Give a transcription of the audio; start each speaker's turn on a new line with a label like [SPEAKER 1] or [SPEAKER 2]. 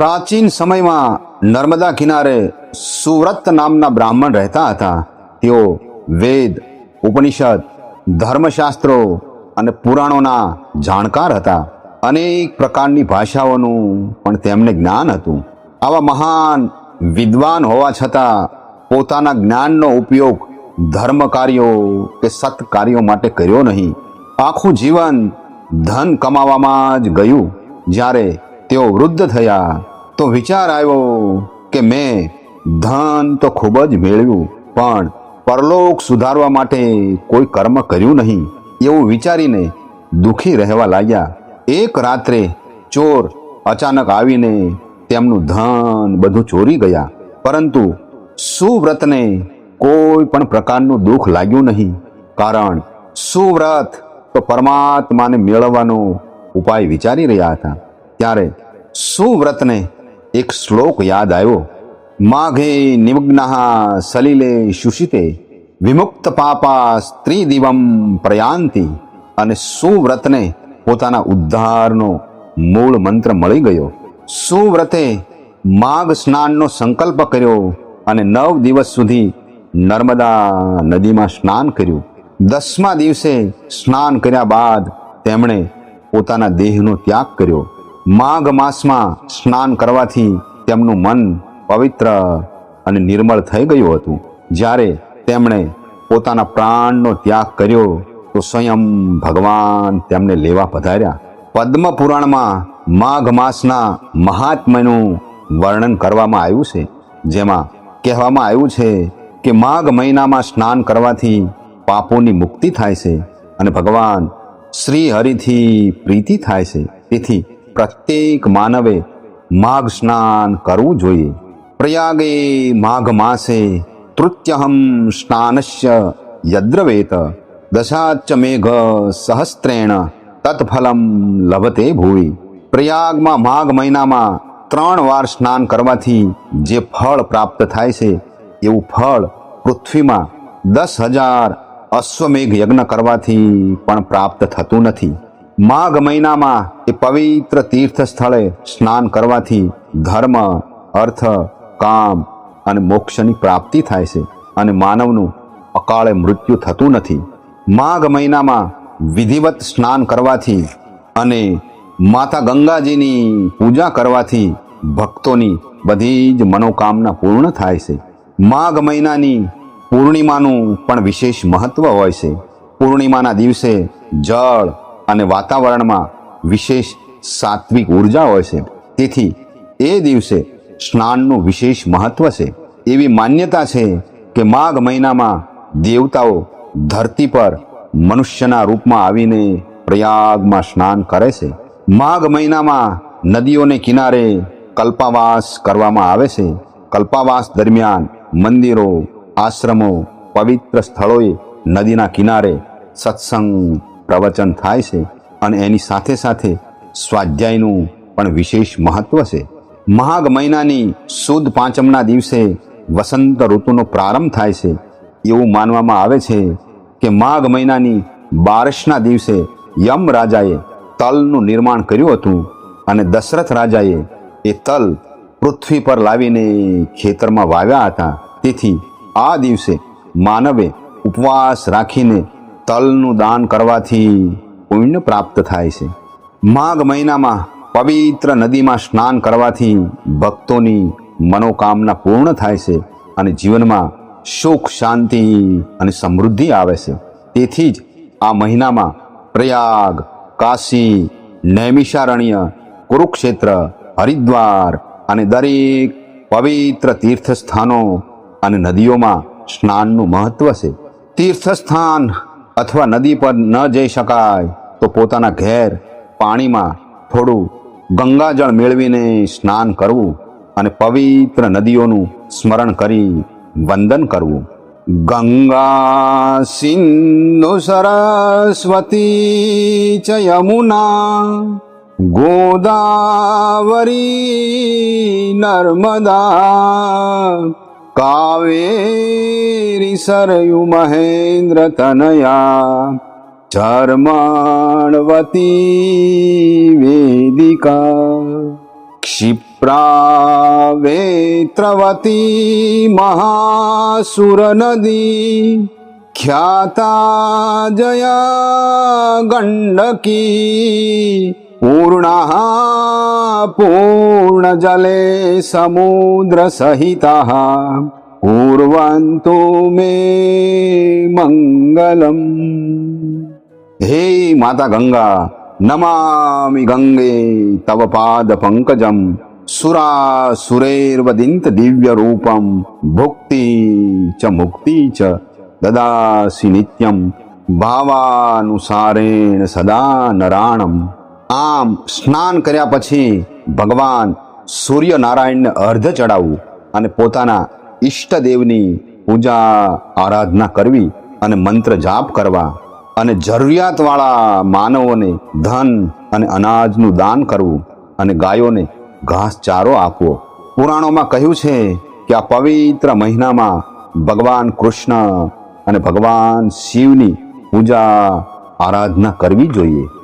[SPEAKER 1] પ્રાચીન સમયમાં નર્મદા કિનારે સુવ્રત નામના બ્રાહ્મણ રહેતા હતા. તેઓ વેદ, ઉપનિષદ, ધર્મશાસ્ત્રો અને પુરાણોના જાણકાર હતા. અનેક પ્રકારની ભાષાઓનું પણ તેમને જ્ઞાન હતું. આવા મહાન વિદ્વાન હોવા છતાં પોતાના જ્ઞાનનો ઉપયોગ ધર્મ કાર્યો કે સત કાર્યો માટે કર્યો નહીં. આખું જીવન ધન કમાવામાં જ ગયું. જ્યારે તેઓ વૃદ્ધ થયા તો વિચાર આવ્યો કે મેં ધન તો ખૂબ જ મેળવ્યું, પણ પરલોક સુધારવા માટે કોઈ કર્મ કર્યું નહીં એવું વિચારીને દુઃખી રહેવા લાગ્યા. એક રાત્રે ચોર અચાનક આવીને તેમનું ધન બધું ચોરી ગયા, પરંતુ સુવ્રતને કોઈ પણ પ્રકારનું દુઃખ લાગ્યું નહીં, કારણ સુવ્રત તો પરમાત્માને મેળવવાનો ઉપાય વિચારી રહ્યા હતા. ત્યારે સુવ્રતને એક શ્લોક યાદ આવ્યો. માઘે નિમગ્નઃ સલિલે શુષિતે, વિમુક્ત પાપા સ્ત્રી દિવમ પ્રયાંતિ. અને સુવ્રતને પોતાના ઉદ્ધારનો મૂળ મંત્ર મળી ગયો. સુવ્રતે માઘ સ્નાનનો સંકલ્પ કર્યો અને નવ દિવસ સુધી નર્મદા નદીમાં સ્નાન કર્યું. દસમા દિવસે સ્નાન કર્યા બાદ તેમણે પોતાના દેહનો ત્યાગ કર્યો. માઘ માસમાં સ્નાન કરવાથી તેમનું મન પવિત્ર અને નિર્મળ થઈ ગયું હતું. જ્યારે તેમણે પોતાના પ્રાણનો ત્યાગ કર્યો, તો સ્વયં ભગવાન તેમને લેવા પધાર્યા. પદ્મ પુરાણમાં માઘ માસના મહાત્મ્યનું વર્ણન કરવામાં આવ્યું છે. જેમાં કહેવામાં આવ્યું છે કે માઘ મહિનામાં સ્નાન કરવાથી પાપોની મુક્તિ થાય છે અને ભગવાન શ્રી હરિથી પ્રીતિ થાય છે. તેથી પ્રત્યેક માનવે માઘ સ્નાન કરવું જોઈએ. પ્રયાગે માઘ માસે તૃત્યહમ સ્નાનસ્ય યદ્રવેત દશાચ મેઘ સહસ્ત્રેણ તત્ફલમ લભતે ભૂવિ. પ્રયાગમાં માઘ મહિનામાં ત્રણ વાર સ્નાન કરવાથી જે ફળ પ્રાપ્ત થાય છે, એવું ફળ પૃથ્વીમાં દસ હજાર અશ્વમેઘ યજ્ઞ કરવાથી પણ પ્રાપ્ત થતું નથી. માઘ મહિનામાં એ પવિત્ર તીર્થ સ્થળે સ્નાન કરવાથી ધર્મ, અર્થ, કામ અને મોક્ષની પ્રાપ્તિ થાય છે અને માનવનું અકાળે મૃત્યુ થતું નથી. માઘ મહિનામાં વિધિવત સ્નાન કરવાથી અને માતા ગંગાજીની પૂજા કરવાથી ભક્તોની બધી જ મનોકામના પૂર્ણ થાય છે. માઘ મહિનાની પૂર્ણિમાનું પણ વિશેષ મહત્વ હોય છે. પૂર્ણિમાના દિવસે જળ અને વાતાવરણમાં વિશેષ સાત્વિક ઊર્જા હોય છે. તેથી એ દિવસે સ્નાનનું વિશેષ મહત્વ છે. એવી માન્યતા છે કે માઘ મહિનામાં દેવતાઓ ધરતી પર મનુષ્યના રૂપમાં આવીને પ્રયાગમાં સ્નાન કરે છે. માઘ મહિનામાં નદીઓને કિનારે કલ્પાવાસ કરવામાં આવે છે. કલ્પાવાસ દરમિયાન મંદિરો, આશ્રમો, પવિત્ર સ્થળોએ નદીના કિનારે સત્સંગ પ્રવચન થાય છે અને એની સાથે સાથે સ્વાધ્યાયનું પણ વિશેષ મહત્વ છે. માઘ મહિનાની સુદ પાંચમના દિવસે વસંત ઋતુનો પ્રારંભ થાય છે. એવું માનવામાં આવે છે કે માઘ મહિનાની બારસના દિવસે યમ રાજાએ તલનું નિર્માણ કર્યું હતું અને દશરથ રાજાએ એ તલ પૃથ્વી પર લાવીને ખેતરમાં વાવ્યા હતા. તેથી આ દિવસે માનવે ઉપવાસ રાખીને તલનું દાન કરવાથી પુણ્ય પ્રાપ્ત થાય છે. માઘ મહિનામાં પવિત્ર નદીમાં સ્નાન કરવાથી ભક્તોની મનોકામના પૂર્ણ થાય છે અને જીવનમાં સુખ, શાંતિ અને સમૃદ્ધિ આવે છે. તેથી જ આ મહિનામાં પ્રયાગ, કાશી, નૈમિષારણ્ય, કુરુક્ષેત્ર, હરિદ્વાર અને દરેક પવિત્ર તીર્થસ્થાનો અને નદીઓમાં સ્નાનનું મહત્વ છે. તીર્થસ્થાન અથવા નદી પર ન જઈ શકાય, તો પોતાના ઘેર પાણીમાં થોડું ગંગાજળ મેળવીને સ્નાન કરવું અને પવિત્ર નદીઓનું સ્મરણ કરી વંદન કરવું. ગંગા સિંધુ સરસ્વતી ચ યમુના, ગોદાવરી નર્મદા कावेरिसरयु महेन्द्र तनया चर्माणवती वेदिका। क्षिप्रा वेत्रवती महासुरनदी ख्याता जया गण्डकी पूर्णः મે મંગલમ હે માતા ગંગા નમામિ ગંગે તવ પાદ પંકજમ સુરા સુરેર્વદિંત દિવ્ય રૂપમ ભુક્તિ ચ મુક્તિ ચ દદાસી નિત્યમ ભાવાનુસારેણ સદા નરાણમ આમ સ્નાન કર્યા પછી ભગવાન સૂર્યનારાયણને અર્ધ ચડાવવું અને પોતાના ઈષ્ટદેવની પૂજા આરાધના કરવી અને મંત્ર જાપ કરવા અને જરૂરિયાતવાળા માનવોને ધન અને અનાજનું દાન કરવું અને ગાયોને ઘાસચારો આપવો. પુરાણોમાં કહ્યું છે કે આ પવિત્ર મહિનામાં ભગવાન કૃષ્ણ અને ભગવાન શિવની પૂજા આરાધના કરવી જોઈએ.